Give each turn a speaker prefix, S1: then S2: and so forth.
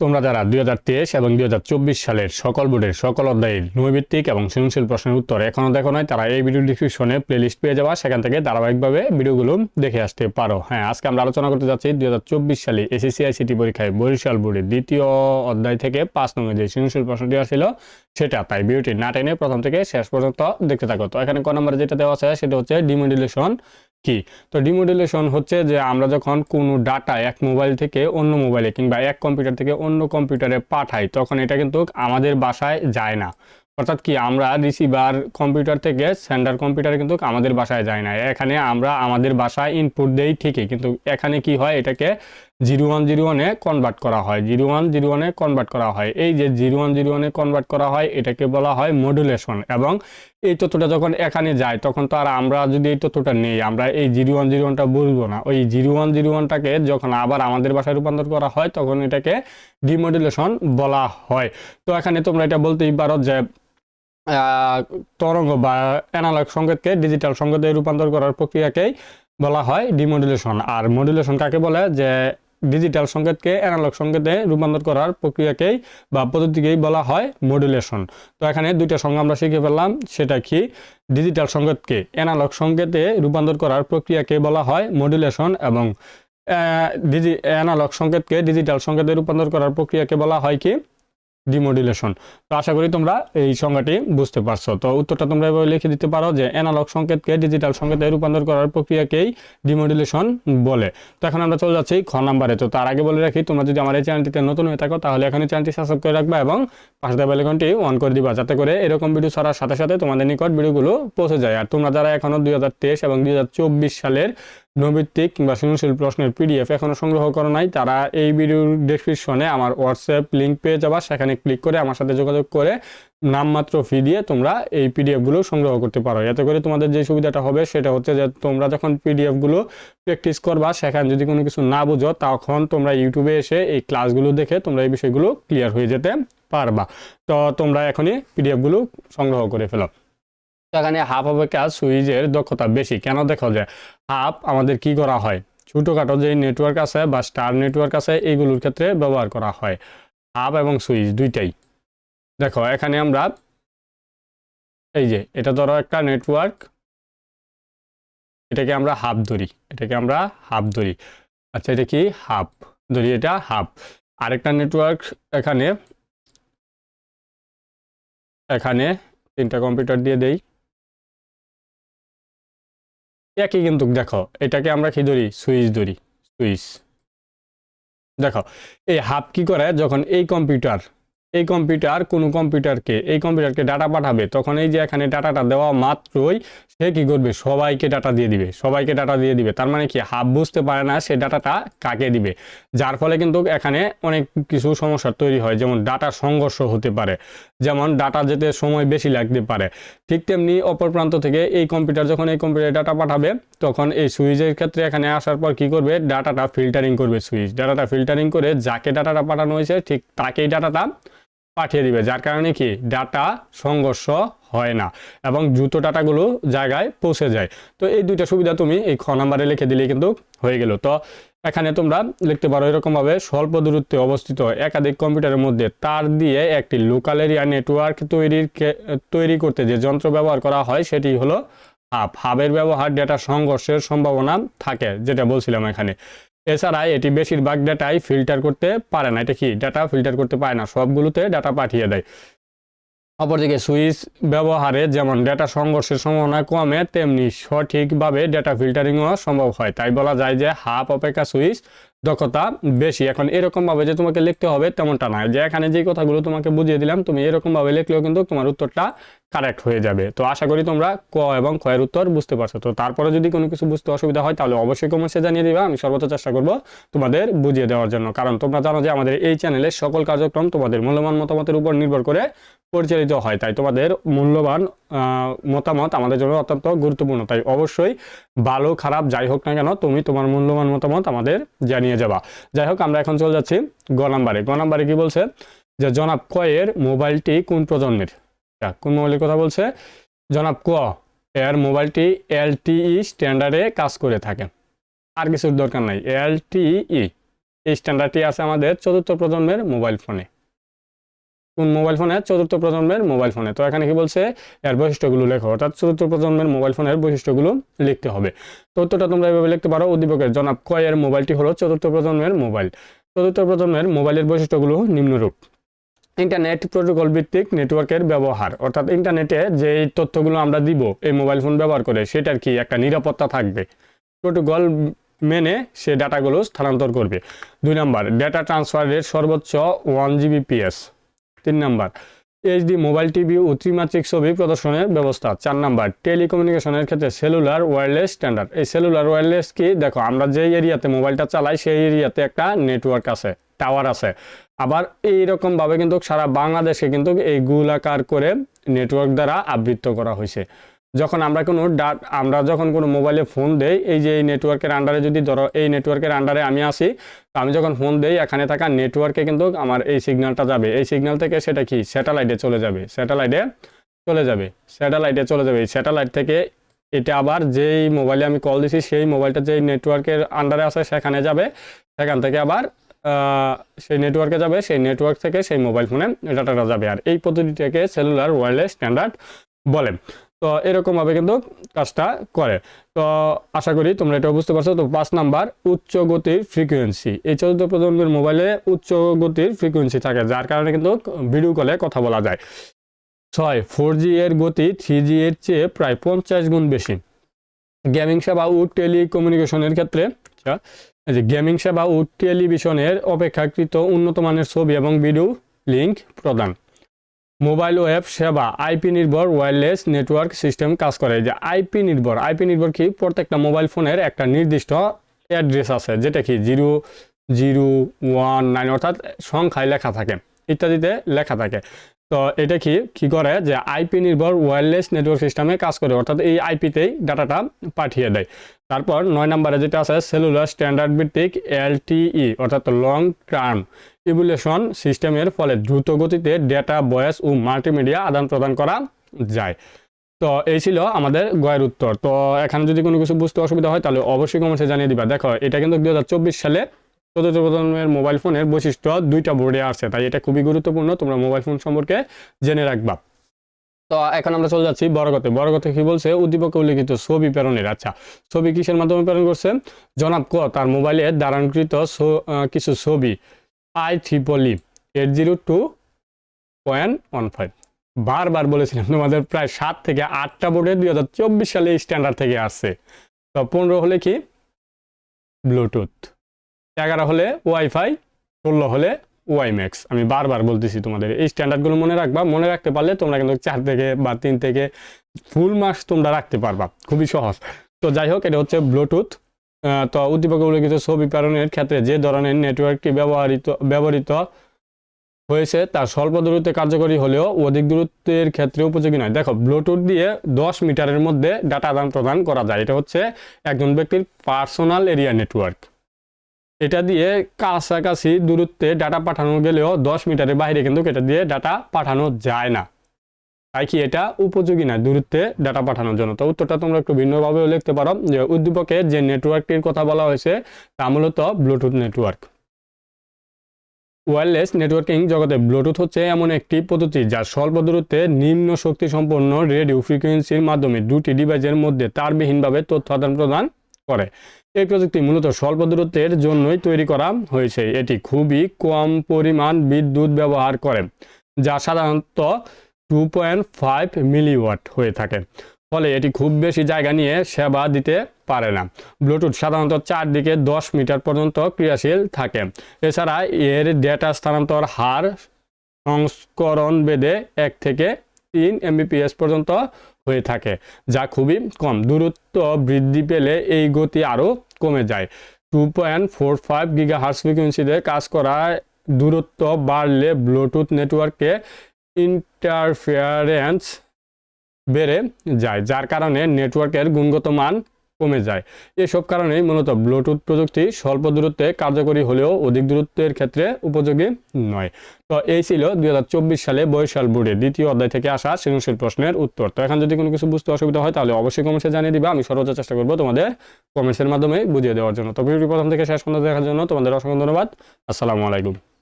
S1: তোমরা যারা দুই হাজার তেইশ এবং দুই হাজার চব্বিশ সালের সকল বোর্ডের সকল অধ্যায়ের নৈভিত্তিক এবং সৃজনশীল প্রশ্নের উত্তর এখনও দেখো নয় তারা এই ভিডিও ডিসক্রিপশনে প্লেলিস্ট পেয়ে যাওয়া সেখান থেকে ধারাবাহিকভাবে ভিডিওগুলো দেখে আসতে পারো। হ্যাঁ আজকে আমরা আলোচনা করতে যাচ্ছি দুই হাজার চব্বিশ সালে এসএসসি আইসিটি পরীক্ষায় বরিশাল বোর্ডের দ্বিতীয় অধ্যায় থেকে পাঁচ নম্বর যে সৃজনশীল প্রশ্নটি ছিল, সেটা তাই ভিডিওটি না টেনে প্রথম থেকে শেষ পর্যন্ত দেখতে থাকো। তো এখানে ক নম্বরে যেটা দেওয়া আছে, সেটা হচ্ছে ডিমোডুলেশন কি? তো ডিমোডুলেশন হচ্ছে যে আমরা যখন কোনো ডাটা এক মোবাইল থেকে অন্য মোবাইলে কিংবা এক কম্পিউটার থেকে অন্য কম্পিউটারে পাঠাই, তখন এটা কিন্তু আমাদের বাসায় যায় না। অর্থাৎ কি আমরা রিসিভার কম্পিউটার থেকে সেন্ডার কম্পিউটারে কিন্তু আমাদের বাসায় যায় না। এখানে আমরা আমাদের বাসায় ইনপুট দেই ঠিকই, কিন্তু এখানে কি হয়? এটাকে জিরো ওয়ান জিরো ওয়ানে কনভার্ট করা হয়। জিরো ওয়ান জিরো ওয়ানে কনভার্ট করা হয়। এই যে জিরো ওয়ান জিরো ওয়ানে কনভার্ট করা হয়, এটাকে বলা হয় মডুলেশন এবং এই তথ্যটা যখন এখানে যায়, তখন তো আর আমরা যদি এই তথ্যটা নেই, আমরা এই জিরো ওয়ান জিরো ওয়ানটা বুঝব না। ওই জিরো ওয়ান জিরো ওয়ানটাকে যখন আবার আমাদের বাসায় রূপান্তর করা হয়, তখন এটাকে ডিমডুলেশন বলা হয়। তো এখানে তোমরা এটা বলতেই পারো যে তরঙ্গ বা অ্যানালগ সংকেতকে ডিজিটাল সংকেতে রূপান্তর করার প্রক্রিয়াকেই বলা হয় ডিমডুলেশন আর মডুলেশন কাকে বলে? যে ডিজিটাল সংকেতকে অ্যানালগ সংকেতে রূপান্তর করার প্রক্রিয়াকেই বা পদ্ধতিকেই বলা হয় মডুলেশন তো এখানে দুইটা সংজ্ঞা আমরা শিখে ফেললাম, সেটা কি? ডিজিটাল সংকেতকে অ্যানালগ সংকেতে রূপান্তর করার প্রক্রিয়াকে বলা হয় মডুলেশন এবং ডিজি অ্যানালগ সংকেতকে ডিজিটাল সংকেতে রূপান্তর করার প্রক্রিয়াকে বলা হয় কি? ডিমোডুলেশন তো আশা করি তোমরা এই সংজ্ঞাটি বুঝতে পারছ। তো উত্তরটা তোমরা এভাবে লিখে দিতে পারো যে অ্যানালগ সংকেতকে ডিজিটাল সংকেতে রূপান্তর করার প্রক্রিয়াকেই ডিমোডুলেশন বলে। তো এখন আমরা চলে যাচ্ছি খ নাম্বারে। তো তার আগে বলে রাখি, তোমরা যদি আমার এই চ্যানেলটিতে নতুন হয়ে থাকো, তাহলে এখনই চ্যানেলটি সাবস্ক্রাইব করে রাখবা এবং পাশে বেলকনটি অন করে দিবা। যাতে করে এরকম ভিডিও ছাড়ার সাথে সাথে তোমাদের নিকট ভিডিওগুলো পৌঁছে যায়। আর তোমরা যারা এখনও দুই এবং দুই হাজার চব্বিশ সালের নৈবিত্তিক কিংবা সৃজনশীল প্রশ্নের পিডিএফ এখনও সংগ্রহ করো নাই, তারা এই ভিডিওর ডেসক্রিপশনে আমার হোয়াটসঅ্যাপ লিঙ্ক পেয়ে যাবা, সেখানে ক্লিক করে আমার সাথে যোগাযোগ করে নামমাত্র ফি দিয়ে তোমরা এই পিডিএফগুলো সংগ্রহ করতে পারো। এতে করে তোমাদের যে সুবিধাটা হবে সেটা হচ্ছে যে তোমরা যখন পিডিএফগুলো প্র্যাকটিস করবা, সেখানে যদি কোনো কিছু না বুঝো, তখন তোমরা ইউটিউবে এসে এই ক্লাসগুলো দেখে তোমরা এই বিষয়গুলো ক্লিয়ার হয়ে যেতে পারবা। তো তোমরা এখনই পিডিএফগুলো সংগ্রহ করে ফেলো। তো এখানে হাফ অপেক্ষা সুইচের দক্ষতা বেশি। কেন দেখো যে হাফ আমাদের কি করা হয়? ছোটোখাটো যে নেটওয়ার্ক আছে বা স্টার নেটওয়ার্ক আছে এইগুলোর ক্ষেত্রে ব্যবহার করা হয়। হাফ এবং সুইচ দুইটাই। দেখো, এখানে আমরা এই যে এটা ধরো একটা নেটওয়ার্ক এটাকে আমরা হাফ ধরি। এটাকে আমরা হাফ ধরি। আচ্ছা এটা কি? হাফ ধরি এটা হাফ আরেকটা নেটওয়ার্ক এখানে এখানে তিনটা কম্পিউটার দিয়ে দেই। একই কিন্তু, দেখো, এটাকে আমরা কি ধরি? সুইচ ধরি। সুইচ। দেখো, এই হাফ কি করে? যখন এই কম্পিউটার এই কম্পিউটার কোনো কম্পিউটারকে, এই কম্পিউটারকে ডাটা পাঠাবে, তখন এই যে এখানে ডাটাটা দেওয়া মাত্রই সে কি করবে? সবাইকে ডাটা দিয়ে দিবে। সবাইকে ডাটা দিয়ে দিবে। তার মানে কি? হাফ বুঝতে পারে না সে ডাটাটা কাকে দিবে। যার ফলে কিন্তু এখানে অনেক কিছু সমস্যা তৈরি হয়। যেমন ডাটা সংঘর্ষ হতে পারে। যেমন ডাটা যেতে সময় বেশি লাগতে পারে। ঠিক তেমনি অপর প্রান্ত থেকে এই কম্পিউটার যখন এই কম্পিউটারে ডাটা পাঠাবে, তখন এই সুইচের ক্ষেত্রে এখানে আসার পর কি করবে? ডাটাটা ফিল্টারিং করবে সুইচ। ডাটাটা ফিল্টারিং করে যাকে ডাটাটা পাঠানো হয়েছে, ঠিক তাকেই ডাটাটা পাঠিয়ে দিবে। যার কারণে কি? ডাটা সংঘর্ষ হয় না এবং দ্রুত ডাটাগুলো জায়গায় পৌঁছে যায়। তো এই দুইটা সুবিধা তুমি এই খ নাম্বারে লিখে দিলে কিন্তু হয়ে গেল। তো এখানে তোমরা লিখতে পারো এরকমভাবে স্বল্প দূরত্বে অবস্থিত একাধিক কম্পিউটারের মধ্যে তার দিয়ে একটি লোকাল এরিয়া নেটওয়ার্ক তৈরির তৈরি করতে যে যন্ত্র ব্যবহার করা হয় সেটি হলো হাব হাবের ব্যবহার ডেটা সংঘর্ষের সম্ভাবনা থাকে, যেটা বলছিলাম এখানে। এছাড়া এটি বেশিরভাগ ডেটাই ফিল্টার করতে পারে না। এটা কি? ডাটা ফিল্টার করতে পারে না। সবগুলোতে ডাটা পাঠিয়ে দেয়। অপরদিকে সুইচ ব্যবহারে যেমন ডেটা সংঘর্ষের সম্ভাবনা কমে, তেমনি সঠিকভাবে ডেটা ফিল্টারিংও সম্ভব হয়। তাই বলা যায় যে হাফ অপেক্ষা সুইচ দক্ষতা বেশি। এখন এরকমভাবে যে তোমাকে লিখতে হবে তেমনটা নয়। যে এখানে যে কথাগুলো তোমাকে বুঝিয়ে দিলাম, তুমি এরকমভাবে লিখলেও কিন্তু তোমার উত্তরটা কারেক্ট হয়ে যাবে। তো আশা করি তোমরা ক এবং খয়ের উত্তর বুঝতে পারছ। তো তারপরে যদি কোনো কিছু বুঝতে অসুবিধা হয়, তাহলে অবশ্যই কমেন্টসে জানিয়ে দিবা। আমি সর্বোচ্চ চেষ্টা করব তোমাদের বুঝিয়ে দেওয়ার জন্য। কারণ তোমরা জানো যে আমাদের এই চ্যানেলে সকল কার্যক্রম তোমাদের মূল্যবান মতামতের উপর নির্ভর করে পরিচালিত হয়। তাই তোমাদের মূল্যবান মতামত আমাদের জন্য অত্যন্ত গুরুত্বপূর্ণ। তাই অবশ্যই ভালো, খারাপ, যাই হোক না কেন, তুমি তোমার মূল্যবান মতামত আমাদের জানিয়ে যাবা। যাই হোক, আমরা এখন চলে যাচ্ছি গ নাম্বারে। গ নাম্বারে কি বলছে? যে জনাব কয়ের মোবাইলটি কোন প্রজন্মের? কোন মোবাইলের কথা বলছে? জনাব ক এর মোবাইলটি এলটিই স্ট্যান্ডার্ডে কাজ করে থাকে। আর কিছুর দরকার নাই। এলটিই, এই স্ট্যান্ডার্ডটি আছে আমাদের চতুর্থ প্রজন্মের মোবাইল ফোনে। কোন মোবাইল ফোনে? চতুর্থ প্রজন্মের মোবাইল ফোনে। তো এখানে কি বলছে? এর বৈশিষ্ট্যগুলো লেখো। অর্থাৎ চতুর্থ প্রজন্মের মোবাইল ফোনের বৈশিষ্ট্যগুলো লিখতে হবে। তো উত্তরটা তোমরা এভাবে লিখতে পারো। উদ্দীপকের, জনাব কয়ের মোবাইলটি হলো চতুর্থ প্রজন্মের মোবাইল। চতুর্থ প্রজন্মের মোবাইলের বৈশিষ্ট্যগুলো নিম্নরূপ। ইন্টারনেট প্রোটোকল ভিত্তিক নেটওয়ার্কের ব্যবহার। অর্থাৎ ইন্টারনেটে যে তথ্যগুলো আমরা দিব, এই মোবাইল ফোন ব্যবহার করে সেটার কি একটা নিরাপত্তা থাকবে? প্রোটোকল মেনে সে ডাটাগুলো স্থানান্তর করবে। দুই নাম্বার, ডেটা ট্রান্সফার রেট সর্বোচ্চ ওয়ান জিবিপিএস। তিন নাম্বার, এইচডি মোবাইল টিভি ও ত্রিমাত্রিক ছবি প্রদর্শনের ব্যবস্থা। চার নাম্বার, টেলিকমিউনিকেশনের ক্ষেত্রে সেলুলার ওয়্যারলেস স্ট্যান্ডার্ড। এই সেলুলার ওয়্যারলেস কি? দেখো, আমরা যে এরিয়াতে মোবাইলটা চালাই, সেই এরিয়াতে একটা নেটওয়ার্ক আছে। টাওয়ার আছে। আবার এইরকম ভাবে কিন্তু সারা বাংলাদেশে কিন্তু এই গোলাকার করে নেটওয়ার্ক দ্বারা আবৃত করা হয়েছে। যখন আমরা কোনো ডাট আমরা যখন কোনো মোবাইলে ফোন দেই, এই যে এই নেটওয়ার্কের আন্ডারে যদি ধরো, এই নেটওয়ার্কের আন্ডারে আমি আসি আমি যখন ফোন দেই, এখানে থাকা নেটওয়ার্কে কিন্তু আমার এই সিগন্যালটা যাবে। এই সিগন্যাল থেকে সেটা কি? স্যাটেলাইটে চলে যাবে। স্যাটেলাইটে চলে যাবে। স্যাটেলাইটে চলে যাবে। এই স্যাটেলাইট থেকে এটা আবার যেই মোবাইলে আমি কল দিছি, সেই মোবাইলটা যেই নেটওয়ার্কের আন্ডারে আছে, সেখানে যাবে। সেখান থেকে আবার সেই নেটওয়ার্কে যাবে, সেই নেটওয়ার্ক থেকে সেই মোবাইল ফোনে ডাটাটা যাবে। আর এই পদ্ধতিটাকে সেলুলার ওয়্যারলেস স্ট্যান্ডার্ড বলে। তো এরকমভাবে কিন্তু কাজটা করে। তো আশা করি তোমরা এটা বুঝতে পারছ। তো পাঁচ নাম্বার, উচ্চ গতির ফ্রিকোয়েন্সি এই চতুর্থ প্রজন্মের মোবাইলে উচ্চ গতির ফ্রিকোয়েন্সি থাকে, যার কারণে কিন্তু ভিডিও কলে কথা বলা যায়। ছয় ফোর জি এর গতি থ্রি জি এর চেয়ে প্রায় পঞ্চাশ গুণ বেশি। গেমিং সেবা ও টেলিকমিউনিকেশনের ক্ষেত্রে আচ্ছা, যে গেমিং সেবা ও টেলিভিশনের অপেক্ষাকৃত উন্নত মানের ছবি এবং ভিডিও লিঙ্ক প্রদান। মোবাইল ওয়েব সেবা আইপি নির্ভর ওয়্যারলেস নেটওয়ার্ক সিস্টেম কাজ করে। যে আইপি নির্ভর আইপি নির্ভর কি? প্রত্যেকটা মোবাইল ফোনের একটা নির্দিষ্ট অ্যাড্রেস আছে যেটা কি? জিরো জিরো ওয়ান নাইন অর্থাৎ সংখ্যায় লেখা থাকে ইত্যাদিতে লেখা থাকে। তো এটা কি? কি করে? যে আইপি নির্ভর ওয়্যারলেস নেটওয়ার্ক সিস্টেমে কাজ করে অর্থাৎ এই আইপিতেই ডাটাটা পাঠিয়ে দেয়। তারপর নয় নম্বরে যেটা আছে সেলুলার স্ট্যান্ডার্ড ভিত্তিক এলটিই অর্থাৎ লং টার্ম ইভুলেশন সিস্টেমের ফলে দ্রুত গতিতে ডেটা ভয়েস ও মাল্টিমিডিয়া আদান প্রদান করা যায়। তো এই ছিল আমাদের গয়ের উত্তর। তো এখানে যদি কোনো কিছু বুঝতে অসুবিধা হয়, তাহলে অবশ্যই কমেন্টে জানিয়ে দিবা। দেখো, এটা কিন্তু দু হাজার চব্বিশ সালে চতুর্থ প্রজন্মের মোবাইল ফোনের বৈশিষ্ট্য দুইটা বোর্ডে আসছে। তাই এটা খুবই গুরুত্বপূর্ণ, তোমরা মোবাইল ফোন সম্পর্কে জেনে রাখবা। তো এখন আমরা চলে যাচ্ছি বড়গতে বড়গতে কি বলছে? উদ্দীপকে উল্লিখিত ছবি প্রেরণের আচ্ছা। ছবি কিসের মাধ্যমে প্রেরণ করছে? জনাব ক, তার মোবাইলে ধারণকৃত ছ- কিছু ছবি। I triple E eight zero two point one five. বারবার বলেছিলাম তোমাদের প্রায় সাত থেকে আটটা বোর্ডে দুই হাজার চব্বিশ সালে স্ট্যান্ডার্ড থেকে আসছে। তো পনেরো হলে কি? ব্লুটুথ। এগারো হলে ওয়াইফাই, ষোলো হলে ওয়াইম্যাক্স আমি বারবার বলতেছি তোমাদের, এই স্ট্যান্ডার্ডগুলো মনে রাখবা। মনে রাখতে পারলে তোমরা কিন্তু চার থেকে বা তিন থেকে ফুল মার্কস তোমরা রাখতে পারবা। খুবই সহজ। তো যাই হোক, এটা হচ্ছে ব্লুটুথ তো উদ্দীপকে উল্লেখিত ছবি প্রেরণের ক্ষেত্রে যে ধরনের নেটওয়ার্কটি ব্যবহৃত ব্যবহৃত হয়েছে তা স্বল্প দূরত্বে কার্যকরী হলেও অধিক দূরত্বের ক্ষেত্রে উপযোগী নয়। দেখো ব্লুটুথ দিয়ে দশ মিটারের মধ্যে ডাটা আদান প্রদান করা যায়। এটা হচ্ছে একজন ব্যক্তির পার্সোনাল এরিয়া নেটওয়ার্ক এটা দিয়ে কাছাকাছি দূরত্বে ডাটা পাঠানো গেলেও দশ মিটারের বাইরে কিন্তু এটা দিয়ে ডাটা পাঠানো যায় না। তাই কি এটা উপযোগী না দূরত্বে ডাটা পাঠানোর জন্য? তো উত্তরটা তোমরা একটু ভিন্নভাবেও লিখতে পারো যে উদ্দীপকে যে নেটওয়ার্কটির কথা বলা হয়েছে, তা মূলত ব্লুটুথ নেটওয়ার্ক ওয়্যারলেস নেটওয়ার্কিং জগতে ব্লুটুথ হচ্ছে এমন একটি পদ্ধতি যা স্বল্প দূরত্বে নিম্ন শক্তি সম্পন্ন রেডিও ফ্রিকোয়েন্সির মাধ্যমে দুটি ডিভাইসের মধ্যে তারবিহীনভাবে তথ্য আদান প্রদান করে। এই প্রযুক্তি মূলত স্বল্প দূরত্বের জন্যই তৈরি করা হয়েছে। এটি খুবই কম পরিমাণ বিদ্যুৎ ব্যবহার করে, যা সাধারণত টু পয়েন্ট ফাইভ মিলিওয়াট হয়ে থাকে। ফলে এটি খুব বেশি জায়গা নিয়ে সেবা দিতে পারে না। ব্লুটুথ সাধারণত চারদিকে দশ মিটার পর্যন্ত ক্রিয়াশীল থাকে। এছাড়া এর ডেটা স্থানান্তর হার সংস্করণ বেদে এক থেকে তিন এমবিপিএস পর্যন্ত হয়ে থাকে, যা খুবই কম। দূরত্ব বৃদ্ধি পেলে এই গতি আরও কমে যায়। Two point four five giga hertz ফ্রিকুয়েন্সিতে কাজ করা দূরত্ব বাড়লে ব্লুটুথ নেটওয়ার্কে ইন্টারফিয়ারেন্স বেড়ে যায়, যার কারণে নেটওয়ার্কের গুণগত মান কমে যায়। এসব কারণেই মূলত ব্লুটুথ প্রযুক্তি স্বল্প দূরত্বে কার্যকরী হলেও অধিক দূরত্বের ক্ষেত্রে উপযোগী নয়। তো এই ছিল দু হাজার চব্বিশ সালে বৈশাল বোর্ডের দ্বিতীয় অধ্যায় থেকে আসা সৃজনশীল প্রশ্নের উত্তর। তো এখন যদি কোনো কিছু বুঝতে অসুবিধা হয় তাহলে অবশ্যই কমেন্টসে জানিয়ে দিবা, আমি সর্বোচ্চ চেষ্টা করব তোমাদের কমেন্টসের মাধ্যমে বুঝিয়ে দেওয়ার জন্য। তো ভিডিওটি প্রথম থেকে শেষ পর্যন্ত দেখার জন্য তোমাদের অসংখ্য ধন্যবাদ। আসসালামু আলাইকুম।